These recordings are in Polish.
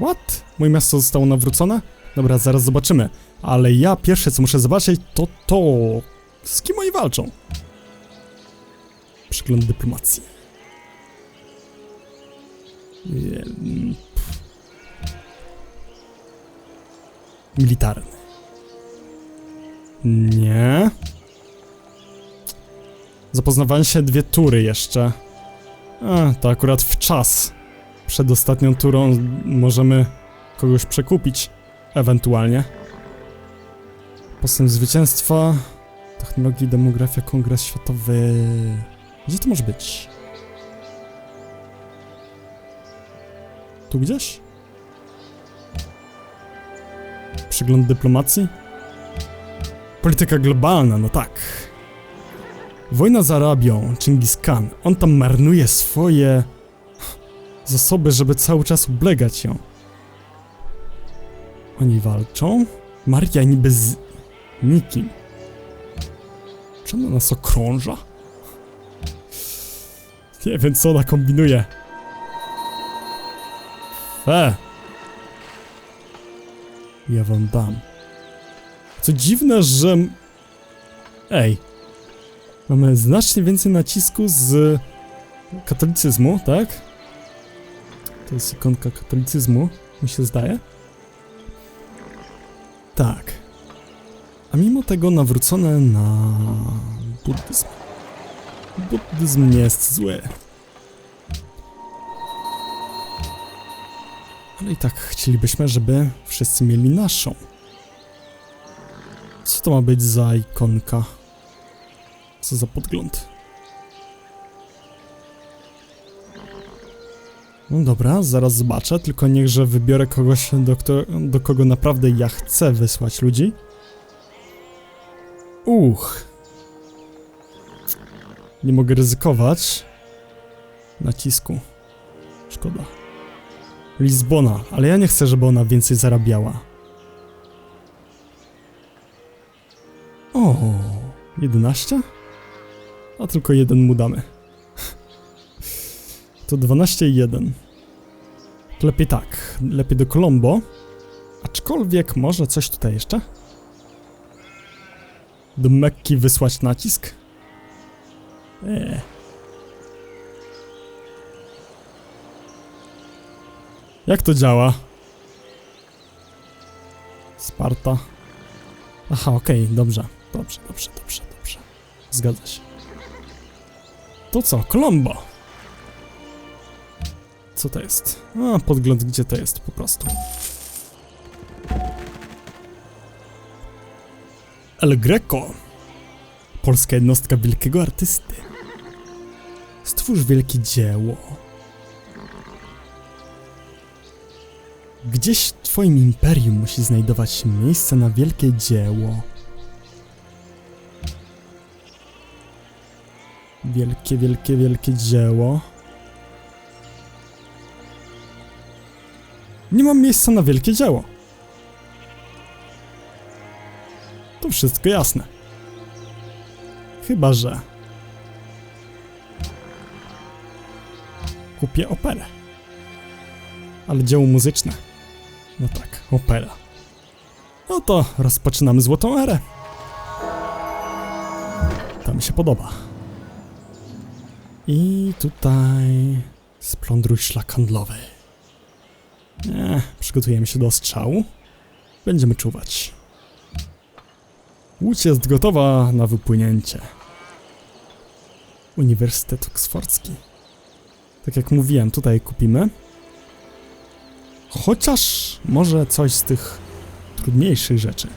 What? Moje miasto zostało nawrócone? Dobra, zaraz zobaczymy. Ale ja pierwsze co muszę zobaczyć to to... Z kim oni walczą? Przegląd dyplomacji. Militarny. Nie. Zapoznawałem się dwie tury jeszcze. A, to akurat w czas. Przed ostatnią turą możemy kogoś przekupić. Ewentualnie. Postęp zwycięstwa. Technologii, demografia, kongres światowy. Gdzie to może być? Tu gdzieś? Przegląd dyplomacji? Polityka globalna, no tak. Wojna z Arabią, Chingis Khan. On tam marnuje swoje zasoby, żeby cały czas ublegać ją. Oni walczą? Maria niby z nikim. Ona nas okrąża? Nie wiem, co ona kombinuje. Fe. Ja wam dam. Co dziwne, że... Ej. Mamy znacznie więcej nacisku z katolicyzmu, tak? To jest ikonka katolicyzmu, mi się zdaje. Tak. A mimo tego nawrócone na buddyzm. Buddyzm nie jest zły. Ale i tak chcielibyśmy, żeby wszyscy mieli naszą. Co to ma być za ikonka? Co za podgląd? No dobra, zaraz zobaczę, tylko niechże wybiorę kogoś, do, kto, do kogo naprawdę ja chcę wysłać ludzi. Uch. Nie mogę ryzykować. Nacisku. Szkoda. Lizbona, ale ja nie chcę, żeby ona więcej zarabiała. O, 11? A tylko jeden mu damy. To 12 i 1. To lepiej tak, lepiej do Colombo. Aczkolwiek może coś tutaj jeszcze? Do Mekki wysłać nacisk? Eee. Jak to działa? Sparta. Aha, okej, dobrze. Dobrze, dobrze, dobrze, dobrze. Zgadza się. To co? Colombo. Co to jest? A, podgląd gdzie to jest po prostu. El Greco. Polska jednostka wielkiego artysty. Stwórz wielkie dzieło. Gdzieś w twoim imperium musi znajdować się miejsce na wielkie dzieło. Wielkie, wielkie, wielkie dzieło. Nie mam miejsca na wielkie dzieło. To wszystko jasne. Chyba, że... Kupię operę. Ale dzieło muzyczne. No tak, opera. No to rozpoczynamy Złotą Erę. To mi się podoba. I tutaj splądruj szlak handlowy. Nie, przygotujemy się do strzału. Będziemy czuwać. Łódź jest gotowa na wypłynięcie. Uniwersytet Oksfordzki. Tak jak mówiłem, tutaj kupimy. Chociaż może coś z tych trudniejszych rzeczy.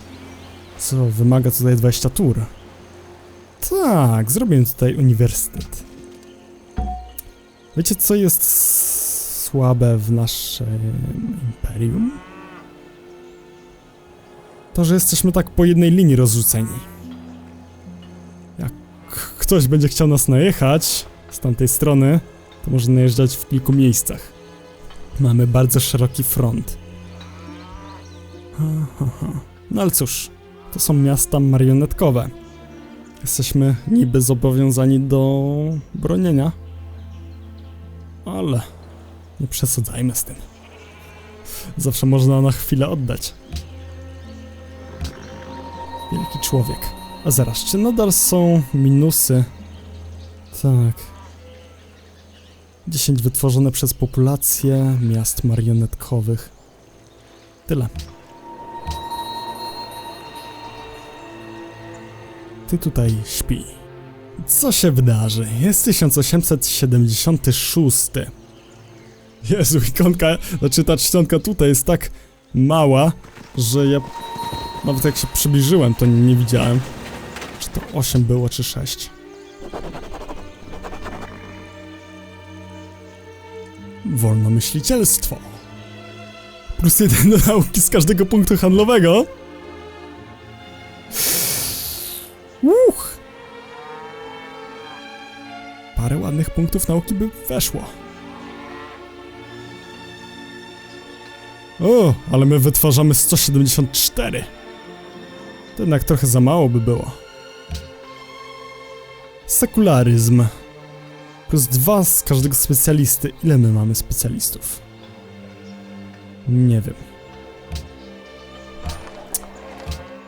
Co wymaga tutaj 20 tur. Tak, zrobię tutaj uniwersytet. Wiecie, co jest słabe w naszym imperium? To, że jesteśmy tak po jednej linii rozrzuceni. Jak ktoś będzie chciał nas najechać z tamtej strony, to może najeżdżać w kilku miejscach. Mamy bardzo szeroki front. No ale cóż, to są miasta marionetkowe. Jesteśmy niby zobowiązani do bronienia. Ale nie przesadzajmy z tym. Zawsze można na chwilę oddać. Wielki człowiek. A zaraz, czy nadal są minusy? Tak. 10 wytworzone przez populację miast marionetkowych. Tyle. Ty tutaj śpi. Co się wydarzy? Jest 1876. Jezu, ikonka, znaczy ta czcionka tutaj jest tak mała, że ja nawet jak się przybliżyłem, to nie widziałem. Czy to 8 było, czy 6. Wolnomyślicielstwo. Plus jeden do nauki z każdego punktu handlowego. Uch! Parę ładnych punktów nauki by weszło. O, ale my wytwarzamy 174. To jednak trochę za mało by było. Sekularyzm. Plus dwa z każdego specjalisty. Ile my mamy specjalistów? Nie wiem.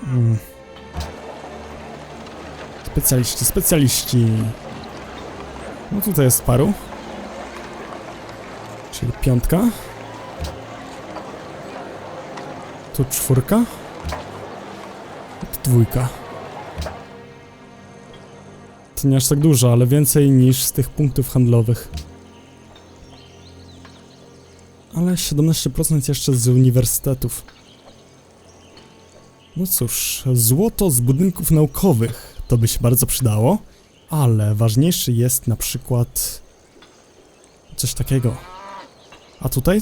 Hmm. Specjaliści, specjaliści. No tutaj jest paru. Czyli piątka. Tu czwórka. Tu dwójka. To nie aż tak dużo, ale więcej niż z tych punktów handlowych. Ale 17% jeszcze z uniwersytetów. No cóż, złoto z budynków naukowych to by się bardzo przydało, ale ważniejszy jest na przykład coś takiego. A tutaj?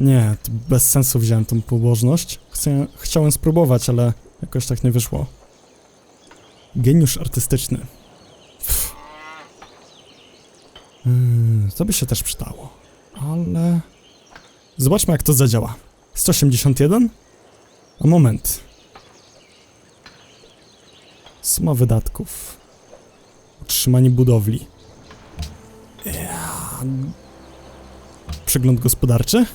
Nie, bez sensu wziąłem tą pobożność. Chciałem spróbować, ale jakoś tak nie wyszło. Geniusz artystyczny. Pff. Hmm, to by się też przydało. Ale... Zobaczmy jak to zadziała. 181? A moment. Suma wydatków. Utrzymanie budowli. Ja... Przegląd gospodarczy?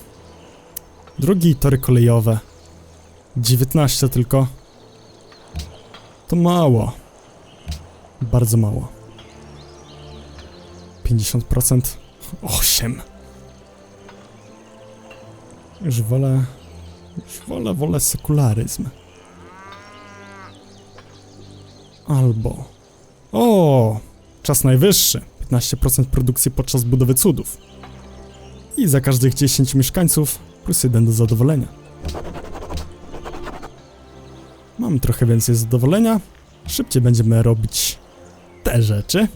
Drogi i tory kolejowe. 19 tylko. To mało. Bardzo mało. 50%. 8. Już wolę... Już wolę, wolę sekularyzm. Albo... O! Czas najwyższy. 15% produkcji podczas budowy cudów. I za każdych 10 mieszkańców plus 1 do zadowolenia. Mam trochę więcej zadowolenia. Szybciej będziemy robić te rzeczy.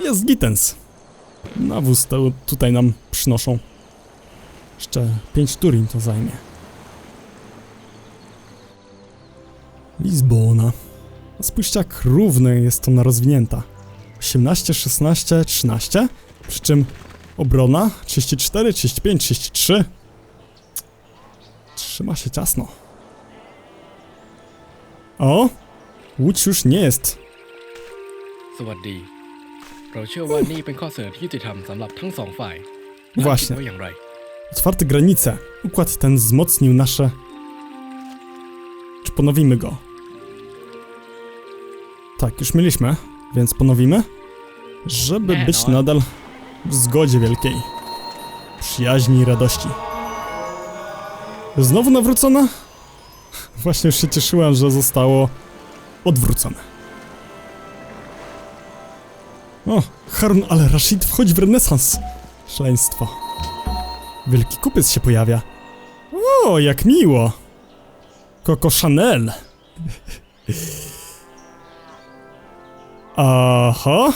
Jest Gittens. Nawóz to tutaj nam przynoszą. Jeszcze 5 turin to zajmie. Lizbona. Spójrzcie jak równo jest ona rozwinięta. 18, 16, 13. Przy czym obrona 34, 35, 33. Trzyma się ciasno. O! Łódź już nie jest สวัสดี เราเชื่อว่านี่เป็นข้อเสนอที่ยุติธรรมสำหรับทั้งสองฝ่าย Właśnie. ว่าอย่างไร Otwarte granice. Układ ten wzmocnił nasze... Czy ponowimy go? Tak, już mieliśmy, więc ponowimy. Żeby Nie, być no. nadal w zgodzie wielkiej. Przyjaźni i radości. Znowu nawrócona? Właśnie już się cieszyłem, że zostało odwrócone. O, Harun al-Rashid wchodzi w renesans. Szaleństwo. Wielki kupiec się pojawia. O, jak miło! Coco Chanel. Aha.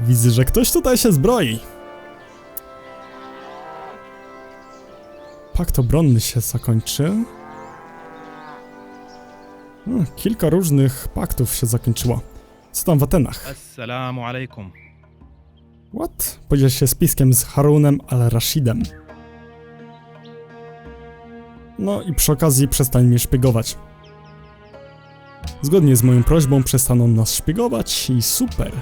Widzę, że ktoś tutaj się zbroi. Pakt obronny się zakończy. Hmm, kilka różnych paktów się zakończyło. Co tam w Atenach? Assalamu alaikum. What? Podziel się spiskiem z Harunem al-Rashidem. No i przy okazji przestań mnie szpiegować. Zgodnie z moją prośbą przestaną nas szpiegować i super.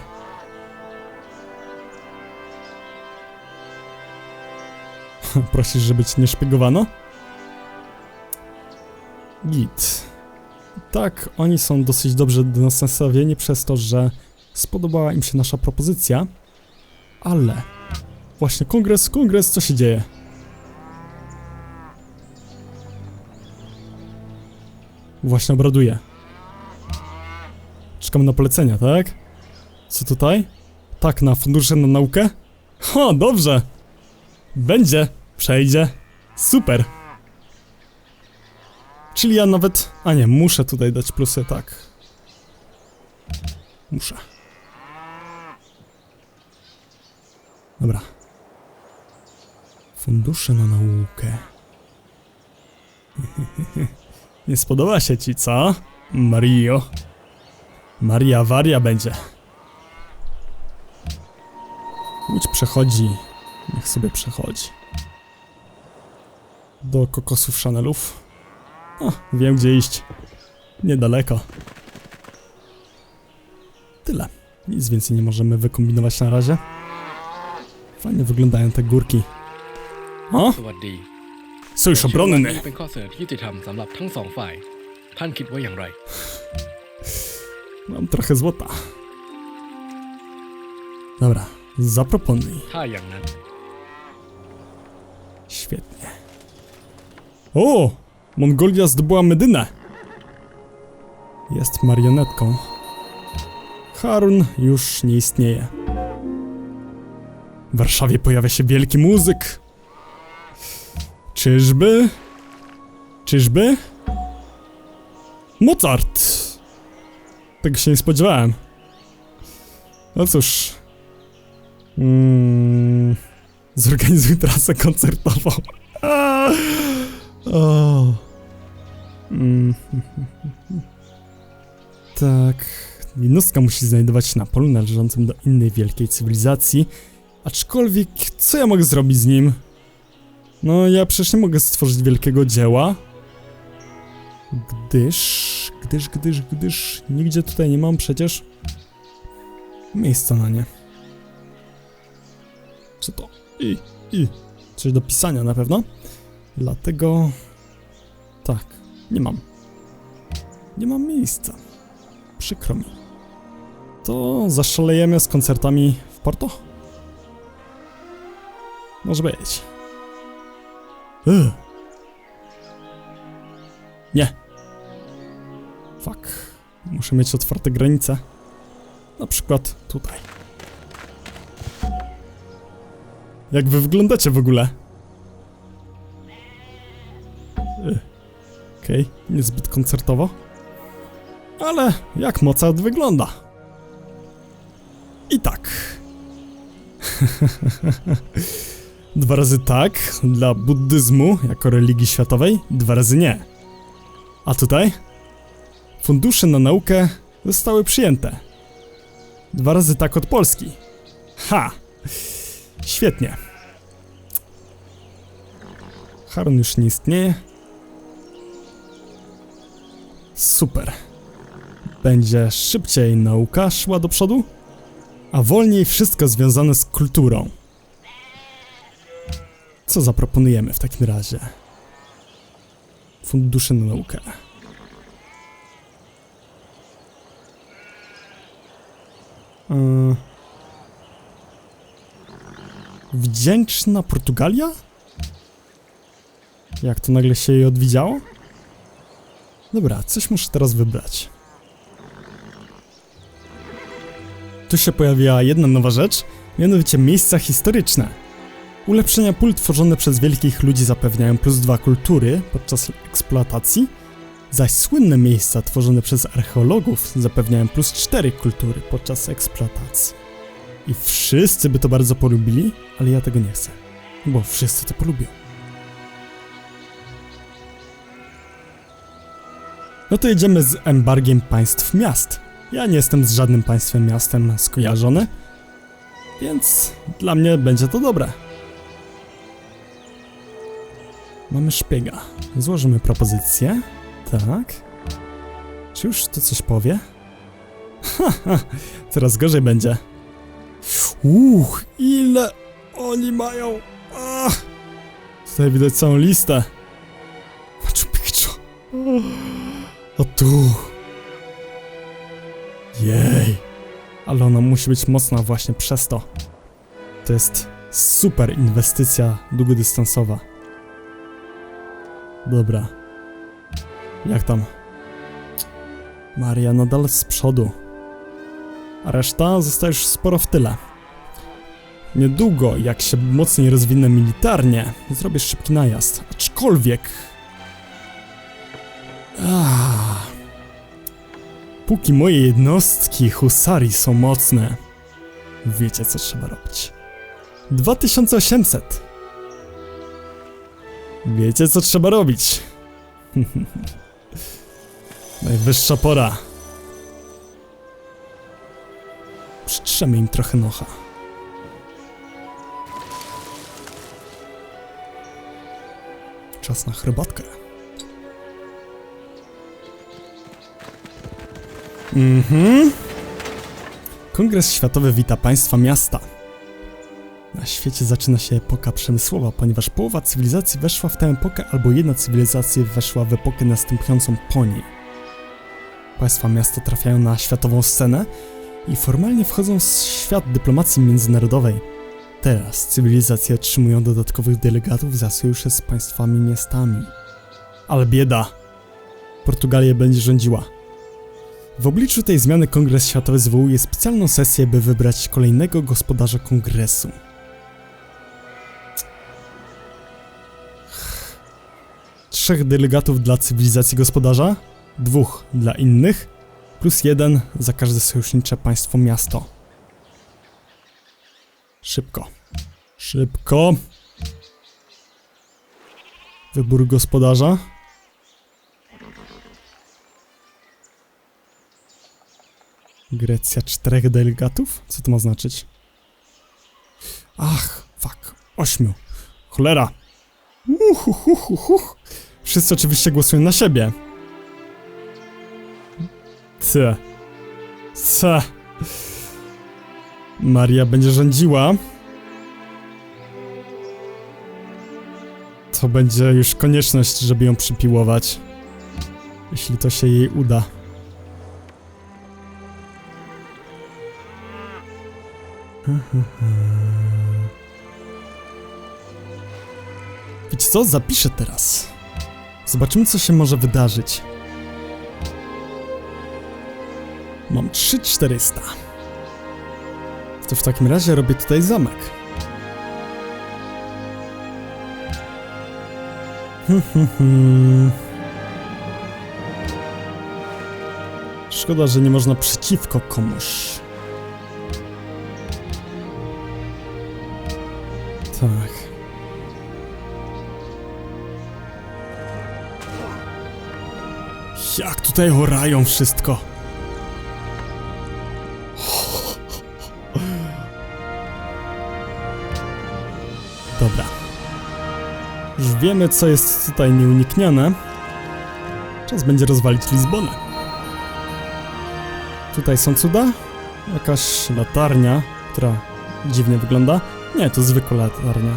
Prosisz, żeby cię nie szpiegowano? Git. Tak, oni są dosyć dobrze do nas nastawieni przez to, że spodobała im się nasza propozycja, ale właśnie kongres, kongres, co się dzieje? Właśnie obraduje. Czekamy na polecenia, tak? Co tutaj? Tak, na fundusze na naukę? O, dobrze! Będzie, przejdzie. Super. Czyli ja nawet... A nie, muszę tutaj dać plusy, tak. Muszę. Dobra. Fundusze na naukę. Nie spodoba się ci, co? Mario. Maria Waria będzie. Łódź przechodzi. Niech sobie przechodzi Do kokosów Chanelów. O, wiem gdzie iść. Niedaleko. Tyle. Nic więcej nie możemy wykombinować na razie. Fajnie wyglądają te górki. O, สวัสดี sojusz เราเชื่อว่า obronny. นี่เป็นข้อเสนอที่ยุติธรรมสำหรับทั้งสองฝ่าย ท่านคิดว่าอย่างไร Mam trochę złota. Dobra, zaproponuj. ถ้าอย่างนั้น Świetnie. O! Mongolia zdobyła Medynę. Jest marionetką. Harun już nie istnieje. W Warszawie pojawia się wielki muzyk. Czyżby? Czyżby? Mozart! Tego się nie spodziewałem. No cóż. Mm, zorganizuj trasę koncertową. O. Mm. Tak. Jednostka musi znajdować się na polu należącym do innej wielkiej cywilizacji. Aczkolwiek, co ja mogę zrobić z nim? No, ja przecież nie mogę stworzyć wielkiego dzieła. Gdyż, gdyż, gdyż, gdyż nigdzie tutaj nie mam przecież miejsca na nie. Co to? I, i. Coś do pisania na pewno. Dlatego. Tak, nie mam. Nie mam miejsca. Przykro mi. To zaszalejemy z koncertami w Porto? Może być. Ugh. Nie. Fuck. Muszę mieć otwarte granice. Na przykład tutaj. Jak wy wyglądacie w ogóle? Y, Okej, niezbyt koncertowo. Ale jak Mozart wygląda? I tak. dwa razy tak dla buddyzmu jako religii światowej, dwa razy nie. A tutaj? Fundusze na naukę zostały przyjęte. Dwa razy tak od Polski. Ha! Świetnie. Harun już nie istnieje. Super. Będzie szybciej nauka szła do przodu, a wolniej wszystko związane z kulturą. Co zaproponujemy w takim razie? Fundusze na naukę. Yy... Wdzięczna Portugalia? Jak to nagle się jej odwidziało? Dobra, coś muszę teraz wybrać. Tu się pojawiła jedna nowa rzecz, mianowicie miejsca historyczne. Ulepszenia pól tworzone przez wielkich ludzi zapewniają plus dwa kultury podczas eksploatacji, zaś słynne miejsca tworzone przez archeologów zapewniają plus cztery kultury podczas eksploatacji. I wszyscy by to bardzo polubili, ale ja tego nie chcę, bo wszyscy to polubią. No to jedziemy z embargiem państw miast. Ja nie jestem z żadnym państwem miastem skojarzony, więc dla mnie będzie to dobre. Mamy szpiega. Złożymy propozycję. Tak. Czy już to coś powie? Haha, coraz gorzej będzie. Uch, ile oni mają. Ach. Tutaj widać całą listę. Machu Picchu. O tu. Jej. Ale ona musi być mocna właśnie przez to. To jest super inwestycja długodystansowa. Dobra. Jak tam? Maria nadal z przodu. A reszta zostajesz sporo w tyle. Niedługo, jak się mocniej rozwinę militarnie, zrobię szybki najazd. Aczkolwiek... Ah. Póki moje jednostki husarii są mocne, wiecie co trzeba robić. 2800. Wiecie co trzeba robić. Najwyższa pora. Przytrzemy im trochę nocha. Czas na herbatkę. Mhm. Kongres Światowy wita państwa miasta. Na świecie zaczyna się epoka przemysłowa, ponieważ połowa cywilizacji weszła w tę epokę, albo jedna cywilizacja weszła w epokę następującą po niej. Państwa miasta trafiają na światową scenę i formalnie wchodzą w świat dyplomacji międzynarodowej. Teraz cywilizacje otrzymują dodatkowych delegatów za sojusze z państwami miastami. Ale bieda! Portugalia będzie rządziła. W obliczu tej zmiany Kongres Światowy zwołuje specjalną sesję, by wybrać kolejnego gospodarza kongresu. Trzech delegatów dla cywilizacji gospodarza, dwóch dla innych, plus jeden za każde sojusznicze państwo miasto. Szybko. Szybko. Wybór gospodarza. Grecja czterech delegatów? Co to ma znaczyć? Ach, fuck. Ośmiu. Cholera. Uhuhuhuhuch. Wszyscy oczywiście głosują na siebie. C. C. Maria będzie rządziła. To będzie już konieczność, żeby ją przypiłować. Jeśli to się jej uda. Wiecie co? Zapiszę teraz. Zobaczymy, co się może wydarzyć. Mam 3400. To w takim razie robię tutaj zamek. Szkoda, że nie można przeciwko komuś. Jak tutaj orają wszystko. Dobra. Już wiemy, co jest tutaj nieuniknione. Czas będzie rozwalić Lizbonę. Tutaj są cuda? Jakaś latarnia, która dziwnie wygląda. Nie, to zwykła latarnia.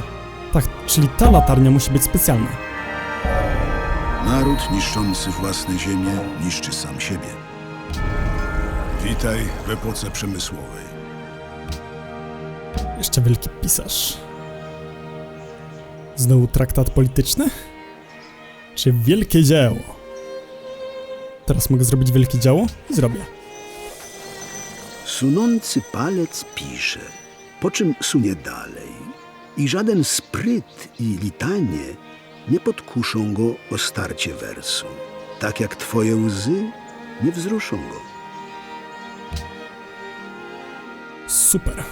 Tak, czyli ta latarnia musi być specjalna. Naród niszczący własne ziemię niszczy sam siebie. Witaj w epoce przemysłowej. Jeszcze wielki pisarz. Znowu traktat polityczny? Czy wielkie dzieło? Teraz mogę zrobić wielkie dzieło? I zrobię. Sunący palec pisze, po czym sunie dalej. I żaden spryt i litanie nie podkuszą go o starcie wersu. Tak jak twoje łzy nie wzruszą go. Super.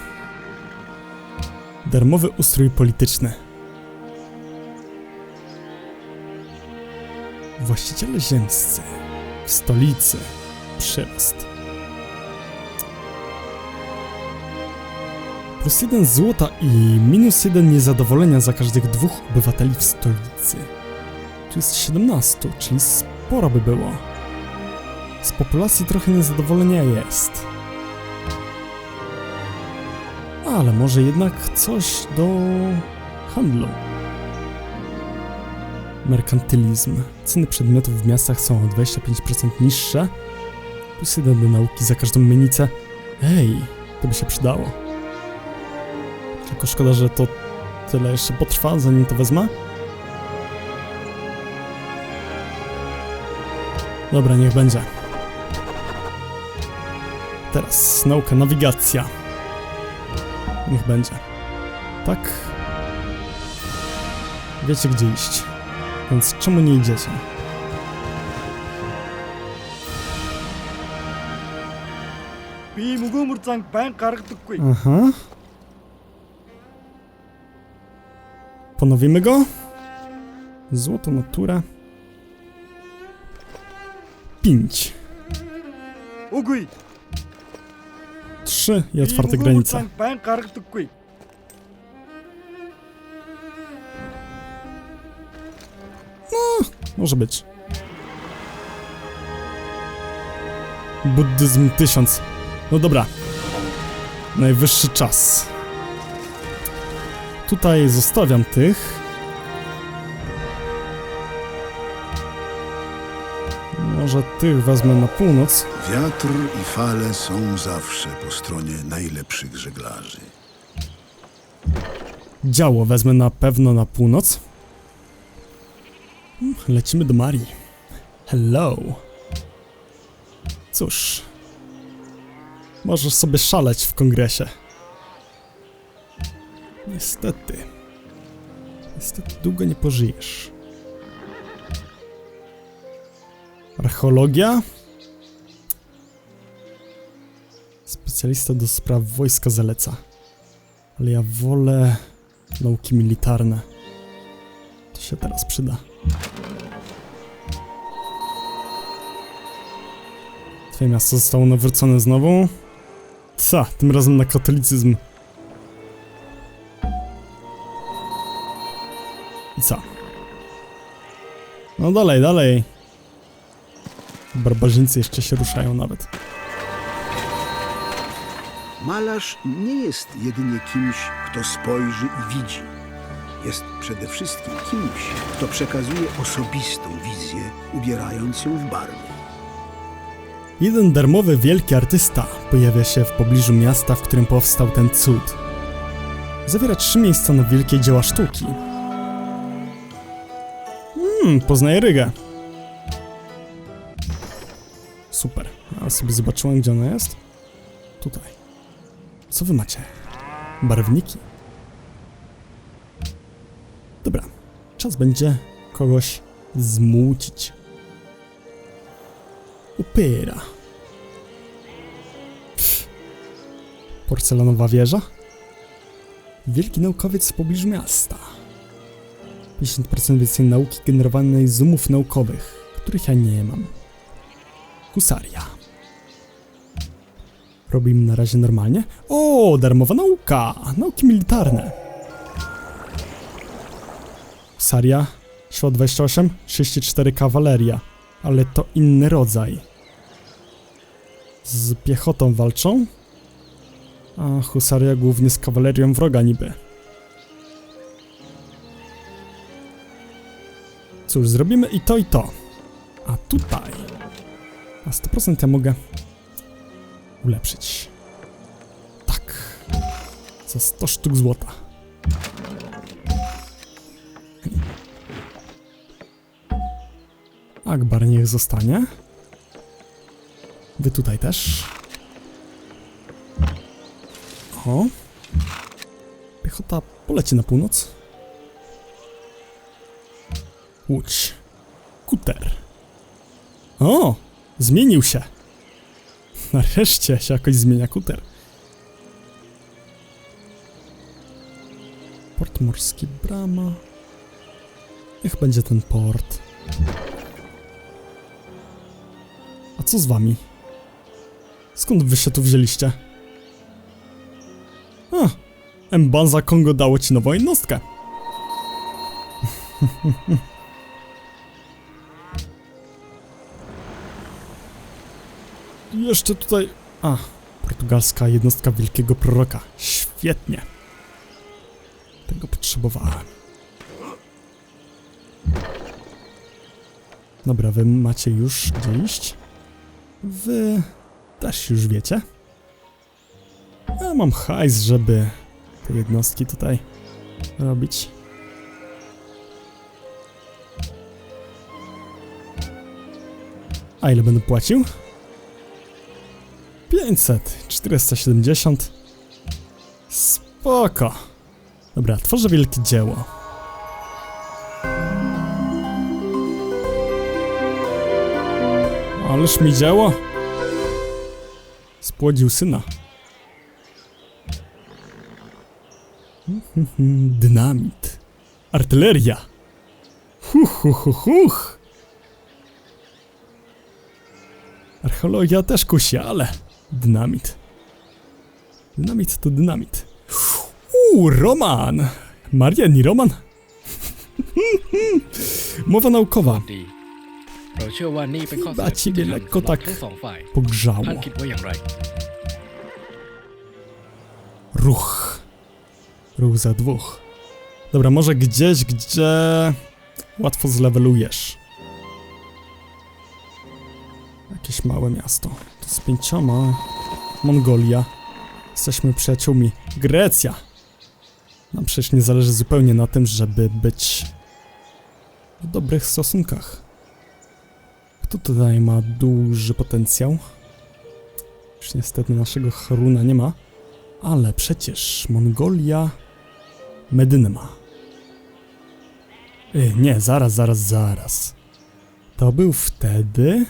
Darmowy ustrój polityczny. Właściciele ziemscy. W stolicy. Przyrost. Plus jeden złota i minus jeden niezadowolenia za każdych dwóch obywateli w stolicy. Tu jest 17, czyli sporo by było. Z populacji trochę niezadowolenia jest. Ale może jednak coś do handlu. Merkantylizm. Ceny przedmiotów w miastach są o 25% niższe. Plus jeden do nauki za każdą menicę. Ej, to by się przydało. Tylko szkoda, że to tyle jeszcze potrwa, zanim to wezmę. Dobra, niech będzie. Teraz nauka, nawigacja. Niech będzie. Tak. Wiecie gdzie iść. Więc czemu nie idziecie? Би мөгөөмөр занг байн гаргадаггүй. Aha. Ponowimy go. Złoto natura. Pięć. Ugui. Trzy i otwarte granice. No, może być. Buddyzm tysiąc. No dobra. Najwyższy czas. Tutaj zostawiam tych. Może tych wezmę na północ. Wiatr i fale są zawsze po stronie najlepszych żeglarzy. Działo wezmę na pewno na północ. Mm, Lecimy do Marii. Hello. Cóż. Możesz sobie szaleć w kongresie. Niestety. Niestety długo nie pożyjesz. Archeologia. Specjalista do spraw wojska zaleca. Ale ja wolę nauki militarne. To się teraz przyda. Twoje miasto zostało nawrócone znowu. Co? Tym razem na katolicyzm. No dalej, dalej. Barbarzyńcy jeszcze się ruszają nawet. Malarz nie jest jedynie kimś, kto spojrzy i widzi. Jest przede wszystkim kimś, kto przekazuje osobistą wizję, ubierając ją w barwy. Jeden darmowy wielki artysta pojawia się w pobliżu miasta, w którym powstał ten cud. Zawiera trzy miejsca na wielkie dzieła sztuki. Hmm, poznaję Rygę. Super. A sobie zobaczyłem, gdzie ona jest. Tutaj. Co wy macie? Barwniki. Dobra. Czas będzie kogoś zmucić. Upyra. Porcelanowa wieża? Wielki naukowiec w pobliżu miasta. 50% więcej nauki generowanej z umów naukowych, których ja nie mam. Husaria. Robimy na razie normalnie. O, darmowa nauka! Nauki militarne. Husaria, siła 28, 34 kawaleria ale to inny rodzaj. Z piechotą walczą, a husaria głównie z kawalerią wroga niby. Cóż, zrobimy i to i to. A tutaj na 100% ja mogę ulepszyć. Tak. Za 100 sztuk złota. Akbar niech zostanie. Wy tutaj też. O. Piechota poleci na północ. Łódź. Kuter. O! Zmienił się. Nareszcie się jakoś zmienia kuter. Port morski brama. Niech będzie ten port. A co z wami? Skąd wy się tu wzięliście? A, Mbanza Kongo dało ci nową jednostkę. Jeszcze tutaj... A, portugalska jednostka wielkiego proroka. Świetnie. Tego potrzebowałem. Dobra, wy macie już gdzie iść. Wy też już wiecie. Ja mam hajs, żeby te jednostki tutaj robić. A ile będę płacił? 500, 470. Spoko. Dobra, tworzę wielkie dzieło. Ależ mi dzieło. Spłodził syna. Dynamit. Artyleria. Huch, huch, huch, huch. Archeologia też kusi, ale dynamit. Dynamit to dynamit. Uuu, Roman! Marian i Roman? Mowa naukowa. ดี เราเชื่อว่านี่เป็นข้อเสนอ Chyba ที่ ciebie ยุติธรรม lekko สำหรับ tak ทั้งสองฝ่าย Pogrzało. ท่านคิดว่าอย่างไร Ruch. Ruch za dwóch. Dobra, może gdzieś, gdzie łatwo zlewelujesz. Małe miasto. To z pięcioma. Mongolia. Jesteśmy przyjaciółmi. Grecja. Nam przecież nie zależy zupełnie na tym, żeby być w dobrych stosunkach. Kto tutaj ma duży potencjał? Już niestety naszego Haruna nie ma. Ale przecież Mongolia Medynę ma. Y, nie, zaraz, zaraz, zaraz. To był wtedy...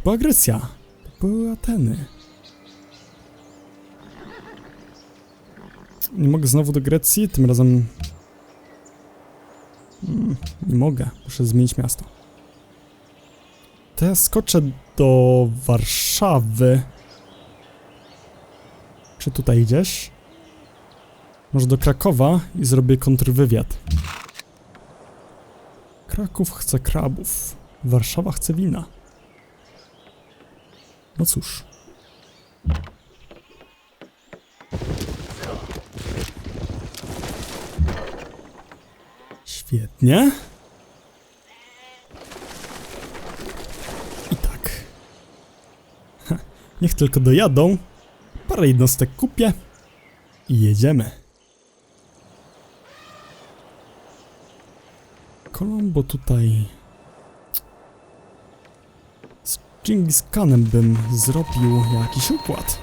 To była Grecja. To były Ateny. Nie mogę znowu do Grecji, tym razem... Mm, nie mogę, muszę zmienić miasto. To ja skoczę do Warszawy. Czy tutaj gdzieś? Może do Krakowa i zrobię kontrwywiad. Kraków chce krabów. Warszawa chce wina. No cóż. Świetnie. I tak. Ha, niech tylko dojadą. Parę jednostek kupię i jedziemy. Kolombo tutaj... Z Dżingis Khanem bym zrobił jakiś układ.